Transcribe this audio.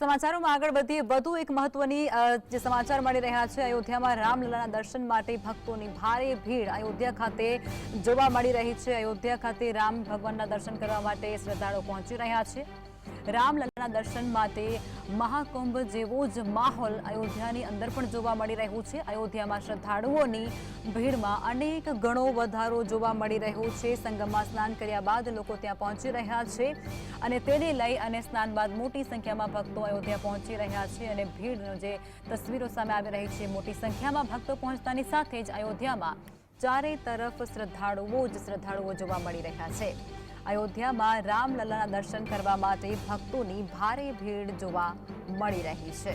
સમાચારોમાં આગળ વધીએ. વધુ એક મહત્વની જે સમાચાર મળી રહ્યા છે, અયોધ્યામાં રામલલાના દર્શન માટે ભક્તોની ભારે ભીડ. અયોધ્યા ખાતે જોવા મળી રહી છે. અયોધ્યા ખાતે રામ ભગવાનના દર્શન કરવા માટે શ્રદ્ધાળુઓ પહોંચી રહ્યા છે. રામલલાના દર્શન માટે મહાકુંભ જેવો જ માહોલ અયોધ્યાની અંદર પણ જોવા મળી રહ્યું છે. અયોધ્યામાં શ્રદ્ધાળુઓની ભીડમાં અનેક ગણો વધારો જોવા મળી રહ્યો છે. સંગમમાં સ્નાન કર્યા બાદ લોકો ત્યાં પહોંચી રહ્યા છે અને તેને લઈ અને સ્નાન બાદ મોટી સંખ્યામાં ભક્તો અયોધ્યા પહોંચી રહ્યા છે અને ભીડનો જે તસવીરો સામે આવી રહી છે, મોટી સંખ્યામાં ભક્તો પહોંચતાની સાથે જ અયોધ્યામાં ચારે તરફ શ્રદ્ધાળુઓ જ શ્રદ્ધાળુઓ જોવા મળી રહ્યા છે. અયોધ્યામાં રામલલાના દર્શન કરવા માટે ભક્તોની ભારે ભીડ જોવા મળી રહી છે.